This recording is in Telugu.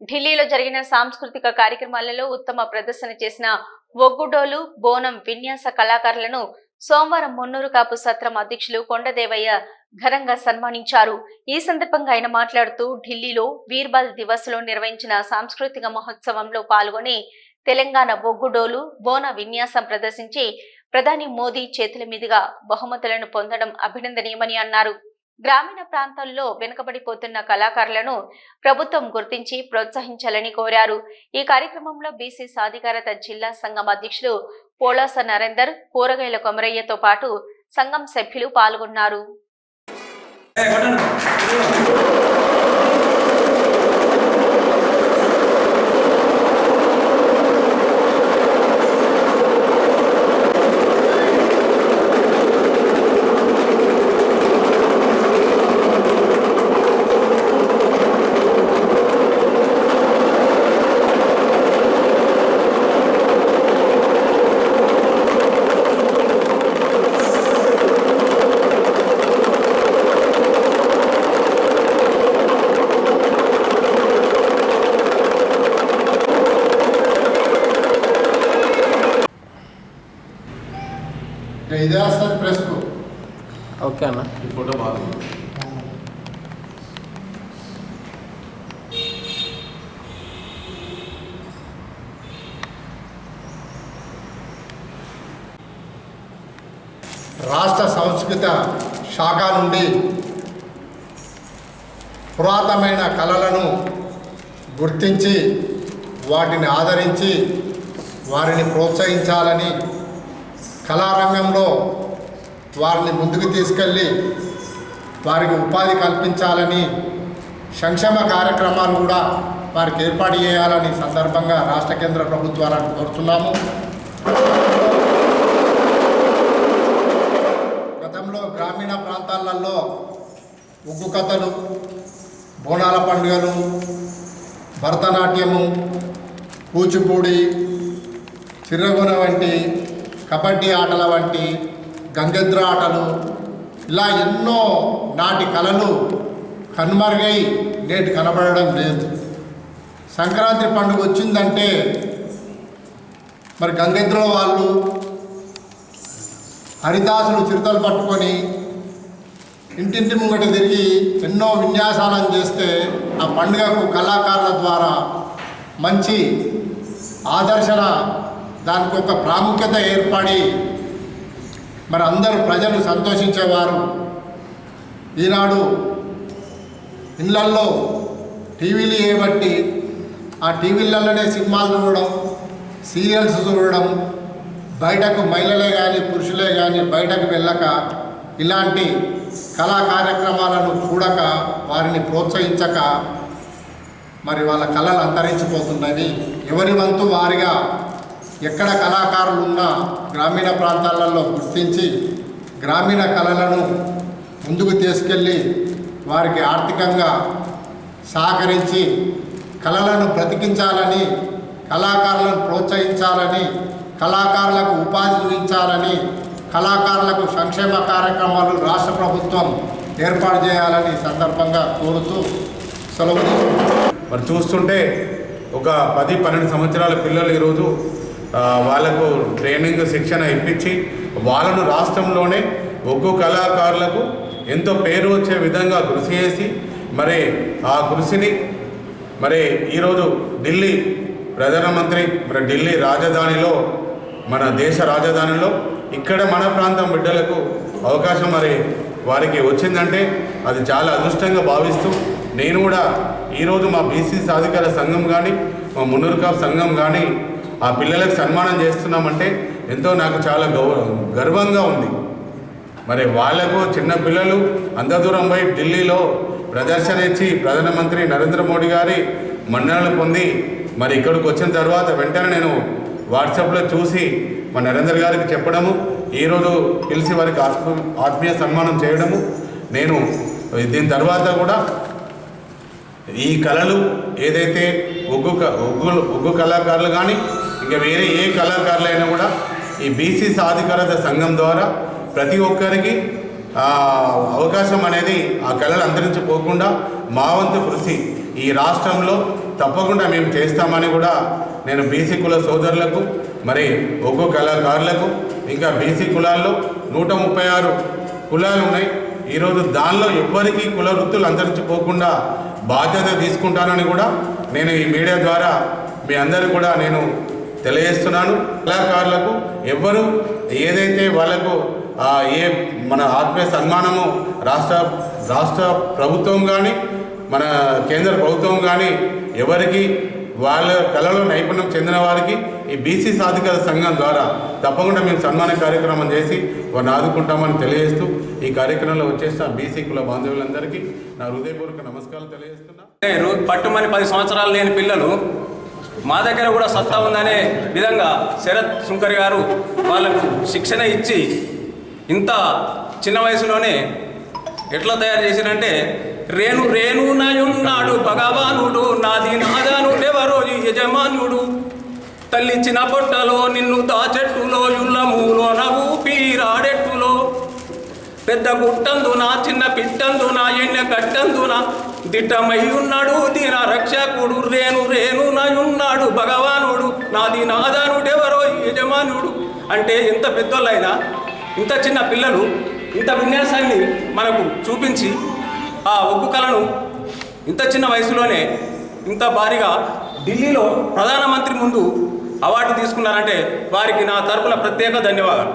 ఢిల్లీలో జరిగిన సాంస్కృతిక కార్యక్రమాలలో ఉత్తమ ప్రదర్శన చేసిన ఒగ్గుడోలు బోనం విన్యాస కళాకారులను సోమవారం మున్నూరు కాపు సత్రం అధ్యక్షులు కొండదేవయ్య ఘనంగా సన్మానించారు. ఈ సందర్భంగా ఆయన మాట్లాడుతూ ఢిల్లీలో వీర్బాల్ దివస్లో నిర్వహించిన సాంస్కృతిక మహోత్సవంలో పాల్గొని తెలంగాణ ఒగ్గుడోలు బోన విన్యాసం ప్రదర్శించి ప్రధాని మోదీ చేతుల మీదుగా బహుమతులను పొందడం అభినందనీయమని అన్నారు. గ్రామీణ ప్రాంతాల్లో వెనుకబడిపోతున్న కళాకారులను ప్రభుత్వం గుర్తించి ప్రోత్సహించాలని కోరారు. ఈ కార్యక్రమంలో బీసీ సాధికారత జిల్లా సంఘం అధ్యక్షులు పోలాస నరేందర్ కూరగాయల కొమరయ్యతో పాటు సంఘం సభ్యులు పాల్గొన్నారు. ఇదే వస్తుంది ప్రెస్కు. ఓకే అన్న. ఈ ఫోటో బాగుంది. రాష్ట్ర సంస్కృత శాఖ నుండి పురాతనమైన కళలను గుర్తించి వాటిని ఆదరించి వారిని ప్రోత్సహించాలని కళారంగంలో వారిని ముందుకు తీసుకెళ్ళి వారికి ఉపాధి కల్పించాలని సంక్షేమ కార్యక్రమాలు కూడా వారికి ఏర్పాటు చేయాలని సందర్భంగా రాష్ట్ర కేంద్ర ప్రభుత్వాలను కోరుతున్నాము. గతంలో గ్రామీణ ప్రాంతాలలో ఉగ్గు కథలు బోనాల పండుగలు భరతనాట్యము కూచిపూడి చిర్రగొన వంటి కబడ్డీ ఆటల వంటి గంగద్ర ఆటలు ఇలా ఎన్నో నాటి కళలు కనుమరుగై నేటి కనబడడం లేదు. సంక్రాంతి పండుగ వచ్చిందంటే మరి గంగెద్ర వాళ్ళు హరిదాసులు చిరుతలు పట్టుకొని ఇంటింటి ముంగట తిరిగి ఎన్నో విన్యాసాలను చేస్తే ఆ పండుగకు కళాకారుల ద్వారా మంచి ఆదర్శన దానికి ఒక ప్రాముఖ్యత ఏర్పడి మరి అందరూ ప్రజలు సంతోషించేవారు. ఈనాడు ఇళ్ళల్లో టీవీలు చేయబట్టి ఆ టీవీలలోనే సినిమాలు చూడడం సీరియల్స్ చూడడం బయటకు మహిళలే కానీ పురుషులే కానీ బయటకు వెళ్ళక ఇలాంటి కళా కార్యక్రమాలను చూడక వారిని ప్రోత్సహించక మరి వాళ్ళ కళలు అంతరించిపోతున్నది ఎవరి వంతు వారిగా ఎక్కడ కళాకారులు ఉన్నా గ్రామీణ ప్రాంతాలలో గుర్తించి గ్రామీణ కళలను ముందుకు తీసుకెళ్ళి వారికి ఆర్థికంగా సహకరించి కళలను బ్రతికించాలని కళాకారులను ప్రోత్సహించాలని కళాకారులకు ఉపాధి చూపించాలని కళాకారులకు సంక్షేమ కార్యక్రమాలు రాష్ట్ర ప్రభుత్వం ఏర్పాటు చేయాలని సందర్భంగా కోరుతూ సెలవు మరి చూస్తుంటే ఒక పది పన్నెండు సంవత్సరాల పిల్లలు ఈరోజు వాళ్ళకు ట్రైనింగ్ శిక్షణ ఇప్పించి వాళ్ళను రాష్ట్రంలోనే ఒగ్గు కళాకారులకు ఎంతో పేరు వచ్చే విధంగా కృషి చేసి మరి ఆ కృషిని మరి ఈరోజు ఢిల్లీ ప్రధానమంత్రి మరి ఢిల్లీ రాజధానిలో మన దేశ రాజధానిలో ఇక్కడ మన ప్రాంతం బిడ్డలకు అవకాశం మరి వారికి వచ్చిందంటే అది చాలా అదృష్టంగా భావిస్తూ నేను కూడా ఈరోజు మా బీసీ సాధికార సంఘం కానీ మా మున్నూరు సంఘం కానీ ఆ పిల్లలకు సన్మానం చేస్తున్నామంటే ఎంతో నాకు చాలా గౌ గర్వంగా ఉంది. మరి వాళ్ళకు చిన్న పిల్లలు అంత దూరం పోయి ఢిల్లీలో ప్రదర్శన ఇచ్చి ప్రధానమంత్రి నరేంద్ర మోడీ గారి మన్ననలు పొంది మరి ఇక్కడికి వచ్చిన తర్వాత వెంటనే నేను వాట్సాప్లో చూసి మా నరేంద్ర గారికి చెప్పడము ఈరోజు పిలిచి వారికి ఆత్మ ఆత్మీయ సన్మానం చేయడము నేను దీని తర్వాత కూడా ఈ కళలు ఏదైతే ఒగ్గు ఒగ్గులు ఒగ్గు కళాకారులు కానీ ఇంకా వేరే ఏ కళాకారులైనా కూడా ఈ బీసీ సాధికారత సంఘం ద్వారా ప్రతి ఒక్కరికి అవకాశం అనేది ఆ కళలు అంతరించిపోకుండా మా వంతు కృషి ఈ రాష్ట్రంలో తప్పకుండా మేము చేస్తామని కూడా నేను బీసీ కుల సోదరులకు మరి ఒక్కో కళాకారులకు ఇంకా బీసీ కులాల్లో నూట ముప్పై ఆరు కులాలు ఉన్నాయి. ఈరోజు దానిలో ఎవ్వరికీ కుల వృత్తులు అంతరించిపోకుండా బాధ్యత తీసుకుంటానని కూడా నేను ఈ మీడియా ద్వారా మీ అందరికీ కూడా నేను తెలియజేస్తున్నాను. కళాకారులకు ఎవ్వరు ఏదైతే వాళ్ళకు ఏ మన ఆత్మీయ సన్మానము రాష్ట్ర రాష్ట్ర ప్రభుత్వం కానీ మన కేంద్ర ప్రభుత్వం కానీ ఎవరికి వాళ్ళ కళలో నైపుణ్యం చెందిన వారికి ఈ బీసీ సాధికార సంఘం ద్వారా తప్పకుండా మేము సన్మాన కార్యక్రమం చేసి వారిని ఆదుకుంటామని తెలియజేస్తూ ఈ కార్యక్రమంలో వచ్చేసిన బీసీ కుల బాంధవులందరికీ నా హృదయపూర్వక నమస్కారాలు తెలియజేస్తున్నా. పట్టుమని పది సంవత్సరాలు లేని పిల్లలు మా దగ్గర కూడా సత్తా ఉందనే విధంగా శరత్ శుంకర్ గారు వాళ్ళకు శిక్షణ ఇచ్చి ఇంత చిన్న వయసులోనే ఎట్లా తయారు చేసినంటే రేణు రేణు నాయున్నాడు భగవానుడు నాది నాదానుడెవరో ఈ యజమానుడు తల్లిచ్చిన పొట్టలో నిన్ను దాచెట్టులో మూలో నవ్వు పీరాడెట్టులో. పెద్ద గుట్టందున చిన్న పిట్టందున ఎన్నె కట్టందున దిట్టమై ఉన్నాడు దీన రక్షకుడు రేణు రేణునయున్నాడు భగవానుడు నాది నాదానుడెవరో యజమానుడు. అంటే ఎంత పెద్దోళ్ళైనా ఇంత చిన్న పిల్లలు ఇంత విన్యాసాన్ని మనకు చూపించి ఆ ఒగ్గు కళను ఇంత చిన్న వయసులోనే ఇంత భారీగా ఢిల్లీలో ప్రధానమంత్రి ముందు అవార్డు తీసుకున్నారంటే వారికి నా తరపున ప్రత్యేక ధన్యవాదాలు.